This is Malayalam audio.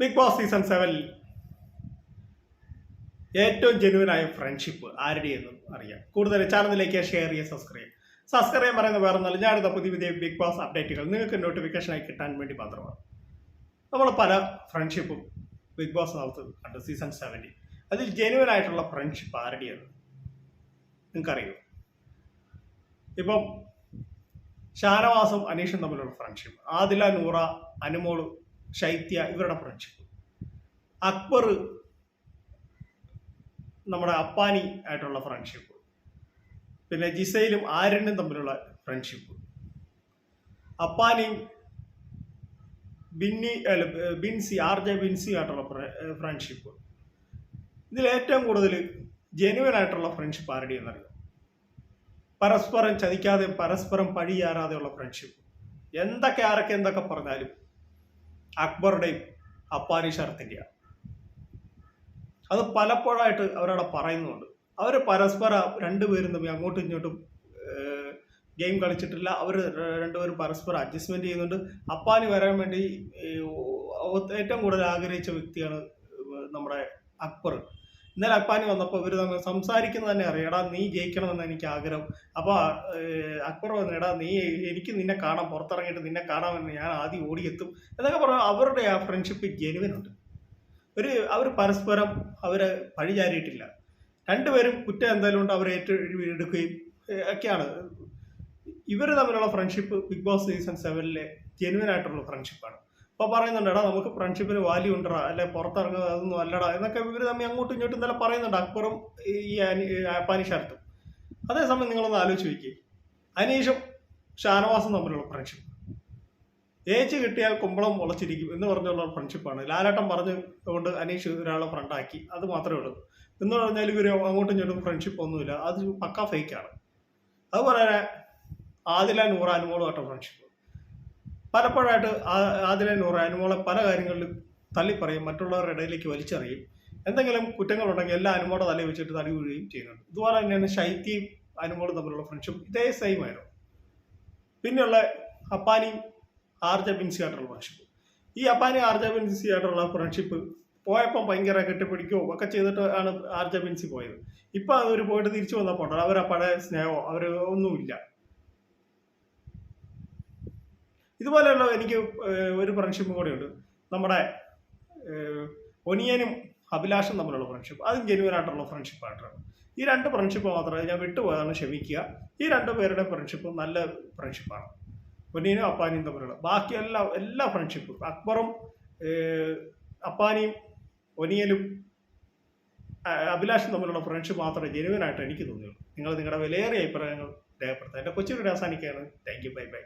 ബിഗ് ബോസ് സീസൺ സെവനിൽ ഏറ്റവും ജെനുവനായ ഫ്രണ്ട്ഷിപ്പ് ആരുടെയെന്നും അറിയാം. കൂടുതൽ ചാനലിലേക്ക് ഷെയർ ചെയ്യുക സബ്സ്ക്രൈബ് സബ്സ്ക്രൈബ് ചെയ്യാൻ പറയുന്നത് വേറെ നല്ല ഞാനിത് പുതിയ പുതിയ ബിഗ് ബോസ് അപ്ഡേറ്റുകൾ നിങ്ങൾക്ക് നോട്ടിഫിക്കേഷനായി കിട്ടാൻ വേണ്ടി മാത്രമാണ്. നമ്മൾ പല ഫ്രണ്ട്ഷിപ്പും ബിഗ് ബോസ് നടത്ത് കണ്ടു സീസൺ സെവന്റി അതിൽ ജെനുവൻ ആയിട്ടുള്ള ഫ്രണ്ട്ഷിപ്പ് ആരുടെയാണ് നിങ്ങൾക്കറിയോ? ഇപ്പം ഷാനവാസും അനീഷും തമ്മിലുള്ള ഫ്രണ്ട്ഷിപ്പ് ആദില നൂറ അനുമോൾ ശൈത്യ ഇവരുടെ ഫ്രണ്ട്ഷിപ്പ് അക്ബർ നമ്മുടെ അപ്പാനി ആയിട്ടുള്ള ഫ്രണ്ട്ഷിപ്പ് പിന്നെ ജിസയിലും ആര്യനും തമ്മിലുള്ള ഫ്രണ്ട്ഷിപ്പ് അപ്പാനിയും ബിന്നി ബിൻസി ആർ ജെ ബിൻസി ആയിട്ടുള്ള ഫ്രണ്ട്ഷിപ്പ് ഇതിൽ ഏറ്റവും കൂടുതൽ ജെനുവൻ ആയിട്ടുള്ള ഫ്രണ്ട്ഷിപ്പ് ആരുടെ എന്നറിയാം? പരസ്പരം ചതിക്കാതെ പരസ്പരം പഴിയാറാതെയുള്ള ഫ്രണ്ട്ഷിപ്പ് എന്തൊക്കെ ആരൊക്കെ എന്തൊക്കെ പറഞ്ഞാലും അക്ബറുടെയും അപ്പാനി ഷർത്തിന്റെയാണ് അത് പലപ്പോഴായിട്ട് അവരവിടെ പറയുന്നുണ്ട്. അവർ പരസ്പരം രണ്ടുപേരും തമ്മിൽ അങ്ങോട്ടും ഇങ്ങോട്ടും ഗെയിം കളിച്ചിട്ടില്ല. അവർ രണ്ടുപേരും പരസ്പരം അഡ്ജസ്റ്റ്മെന്റ് ചെയ്യുന്നുണ്ട്. അപ്പാനി വരാൻ വേണ്ടി ഏറ്റവും കൂടുതൽ ആഗ്രഹിച്ച വ്യക്തിയാണ് നമ്മുടെ അക്ബർ. ഇന്നലെ അപ്പാനി വന്നപ്പോൾ ഇവർ തമ്മിൽ സംസാരിക്കുന്നത് തന്നെ അറിയാം. എടാ നീ ജയിക്കണമെന്ന് എനിക്ക് ആഗ്രഹം. അപ്പോൾ അക്ബർ പറഞ്ഞു എടാ നീ എനിക്ക് നിന്നെ കാണാം പുറത്തിറങ്ങിയിട്ട് നിന്നെ കാണാമെന്ന് ഞാൻ ആദ്യം ഓടിയെത്തും. എന്നൊക്കെ പറഞ്ഞു അവരുടെ ആ ഫ്രണ്ട്ഷിപ്പ് ജെനുവിനുണ്ട് ഒരു അവർ പരസ്പരം അവരെ പഴിചാരിയിട്ടില്ല രണ്ടുപേരും കുറ്റം എന്തായാലും ഉണ്ട് അവരെ ഏറ്റെടുക്കുകയും ഒക്കെയാണ്. ഇവർ തമ്മിലുള്ള ഫ്രണ്ട്ഷിപ്പ് ബിഗ് ബോസ് സീസൺ സെവനിലെ ജെനുവൻ ആയിട്ടുള്ള ഫ്രണ്ട്ഷിപ്പാണ് അപ്പോൾ പറയുന്നുണ്ട് എടാ നമുക്ക് ഫ്രണ്ട്ഷിപ്പിന് വാല്യൂ ഉണ്ടടാ അല്ലെ? പുറത്തിറങ്ങുക അതൊന്നും അല്ലടാ എന്നൊക്കെ ഇവർ തമ്മിൽ അങ്ങോട്ടും ഇങ്ങോട്ടും ഇന്നലെ പറയുന്നുണ്ട് അക്ബറും ഈ ഷർട്ടും അതേസമയം നിങ്ങളൊന്ന് ആലോചിച്ച് വയ്ക്കുക അനീഷും ഷാനവാസും തമ്മിലുള്ള ഫ്രണ്ട്ഷിപ്പ് ഏച്ച് കിട്ടിയാൽ കുമ്പളം മുളച്ചിരിക്കും എന്ന് പറഞ്ഞുള്ള ഫ്രണ്ട്ഷിപ്പാണ് ലാലേട്ടൻ പറഞ്ഞു കൊണ്ട് അനീഷ് ഒരാളെ ഫ്രണ്ടാക്കി അത് മാത്രമേ ഉള്ളൂ. എന്ന് പറഞ്ഞാൽ ഇവർ അങ്ങോട്ടും ഇങ്ങോട്ടും ഫ്രണ്ട്ഷിപ്പ് ഒന്നുമില്ല. അത് പക്ക ഫേക്കാണ് അതുപോലെ തന്നെ ആദില ആട്ടോ ഫ്രണ്ട്ഷിപ്പ് പലപ്പോഴായിട്ട് ആദിലെ നൂറ് പല കാര്യങ്ങളിലും തള്ളിപ്പറയും മറ്റുള്ളവരുടെ ഇടയിലേക്ക് വലിച്ചെറിയും. എന്തെങ്കിലും കുറ്റങ്ങളുണ്ടെങ്കിൽ എല്ലാ അനുമോടെ തലയിൽ വെച്ചിട്ട് തടി വീഴുകയും ചെയ്യുന്നുണ്ട്. ഇതുപോലെ തന്നെയാണ് ശൈത്യയും അനുമോളും തമ്മിലുള്ള ഫ്രണ്ട്ഷിപ്പ് ഇതേ സെയിം ആയിരുന്നു. പിന്നെയുള്ള അപ്പാനിയും ആർ ജെ ബിൻസി ആയിട്ടുള്ള ഫ്രണ്ട്ഷിപ്പ് ഈ അപ്പാനി ആർ ജെ ബിൻസി ആയിട്ടുള്ള ഫ്രണ്ട്ഷിപ്പ് പോയപ്പം ഭയങ്കര കെട്ടിപ്പിടിക്കുകയോ ഒക്കെ ചെയ്തിട്ട് ആണ് ആർ ജെ ബിൻസി പോയത്. ഇപ്പൊ അവർ പോയിട്ട് തിരിച്ചു വന്നപ്പോൾ അവർ ആ പഴയ സ്നേഹമോ അവർ ഒന്നുമില്ല. ഇതുപോലെയുള്ള എനിക്ക് ഒരു ഫ്രണ്ട്ഷിപ്പും കൂടെ ഉണ്ട് നമ്മുടെ ഒനിയനും അഭിലാഷും തമ്മിലുള്ള ഫ്രണ്ട്ഷിപ്പ് അതും ജെനുവൻ ആയിട്ടുള്ള ഫ്രണ്ട്ഷിപ്പായിട്ടാണ് ഈ രണ്ട് ഫ്രണ്ട്ഷിപ്പ് മാത്രമേ ഞാൻ വിട്ടുപോയതാണ് ക്ഷമിക്കുക. ഈ രണ്ട് പേരുടെ ഫ്രണ്ട്ഷിപ്പ് നല്ല ഫ്രണ്ട്ഷിപ്പാണ് ഒനിയനും അപ്പാനിയും തമ്മിലുള്ള ബാക്കി എല്ലാ എല്ലാ ഫ്രണ്ട്ഷിപ്പും അക്ബറും അപ്പാനിയും ഒനിയലും അഭിലാഷും തമ്മിലുള്ള ഫ്രണ്ട്ഷിപ്പ് മാത്രമേ ജെനുവൻ ആയിട്ട് എനിക്ക് തോന്നിയുള്ളൂ. നിങ്ങൾ നിങ്ങളുടെ വിലയേറിയ അഭിപ്രായങ്ങൾ രേഖപ്പെടുത്താം എന്റെ കൊച്ചു അവസാനിക്കുകയാണ്. Thank you bye bye